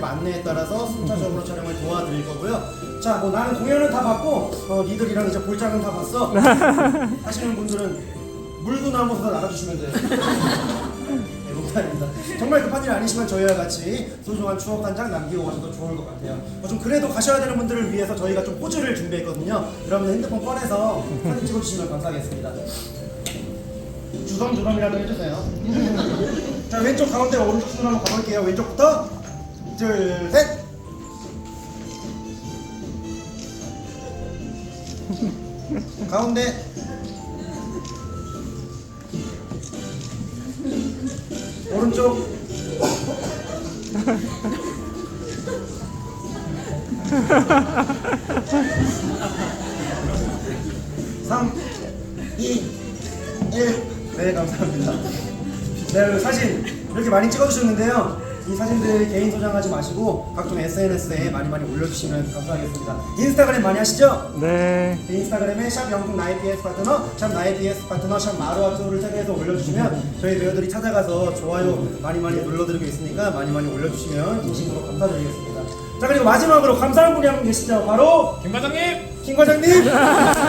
안내에 따라서 순차적으로 촬영을 도와드릴 거고요. 자, 뭐 나는 공연은 다 봤고 어, 니들이랑 이제 볼장은 다 봤어. 하시는 분들은 물고 나무서 나가주시면 돼요. 네, 농담입니다. 정말 급한 일 아니시면 저희와 같이 소중한 추억 한 장 남기고 가셔도 좋을 것 같아요. 뭐좀 그래도 가셔야 되는 분들을 위해서 저희가 좀 포즈를 준비했거든요. 여러분들 핸드폰 꺼내서 사진 찍어주시면 감사하겠습니다. 주섬주섬이라도 해주세요. 자 왼쪽 가운데 오른쪽 순으로 한번 가볼게요. 왼쪽부터 둘 셋. 가운데 오른쪽 삼, 이, 일. 네, 감사합니다. 네, 사진 이렇게 많이 찍어주셨는데요. 이 사진들 개인 소장하지 마시고 각종 SNS에 많이 많이 올려주시면 감사하겠습니다. 인스타그램 많이 하시죠? 네. 인스타그램에 샵 영국 나이 PS 파트너, 샵 나이 PS 파트너, 샵 마루아토를 태그해서 올려주시면 저희 배우들이 찾아가서 좋아요 많이 많이 눌러드리고 있으니까 많이 많이 올려주시면 진심으로 감사드리겠습니다. 자 그리고 마지막으로 감사한 분이 한 분 계시죠? 바로 김 과장님 김 과장님.